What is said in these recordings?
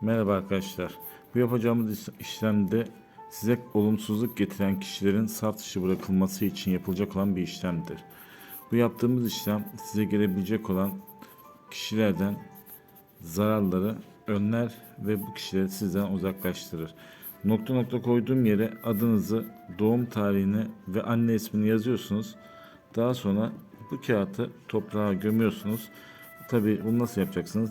Merhaba arkadaşlar. Bu yapacağımız iş- işlemde size olumsuzluk getiren kişilerin saf dışı bırakılması için yapılacak olan bir işlemdir. Bu yaptığımız işlem size gelebilecek olan kişilerden zararları önler ve bu kişileri sizden uzaklaştırır. Nokta nokta koyduğum yere adınızı, doğum tarihini ve anne ismini yazıyorsunuz. Daha sonra bu kağıtı toprağa gömüyorsunuz. Tabi bunu nasıl yapacaksınız?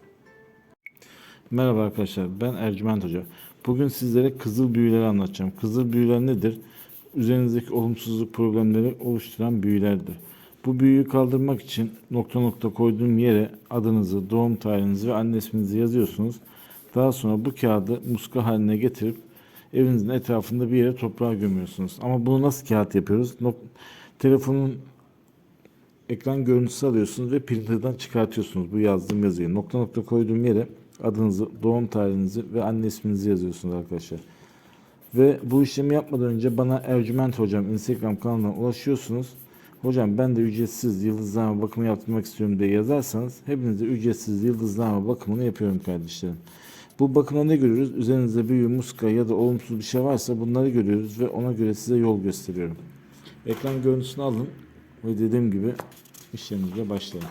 Merhaba arkadaşlar ben Ercüment Hoca. Bugün sizlere kızıl büyüleri anlatacağım. Kızıl büyüler nedir? Üzerinizdeki olumsuzluk problemleri oluşturan büyülerdir. Bu büyüyü kaldırmak için nokta nokta koyduğum yere adınızı, doğum tarihinizi ve anne isminizi yazıyorsunuz. Daha sonra bu kağıdı muska haline getirip evinizin etrafında bir yere toprağa gömüyorsunuz. Ama bunu nasıl kağıt yapıyoruz? Nok- telefonun ekran görüntüsü alıyorsunuz ve printer'dan çıkartıyorsunuz bu yazdığım yazıyı. Nokta nokta koyduğum yere adınızı, doğum tarihinizi ve anne isminizi yazıyorsunuz arkadaşlar. Ve bu işlemi yapmadan önce bana Ercüment Hocam Instagram kanalına ulaşıyorsunuz. Hocam ben de ücretsiz yıldızlama bakımı yaptırmak istiyorum diye yazarsanız hepinize ücretsiz yıldızlama bakımını yapıyorum kardeşlerim. Bu bakımda ne görüyoruz? Üzerinizde büyü, muska ya da olumsuz bir şey varsa bunları görüyoruz ve ona göre size yol gösteriyorum. Ekran görüntüsünü alın ve dediğim gibi işlemimize başlayın.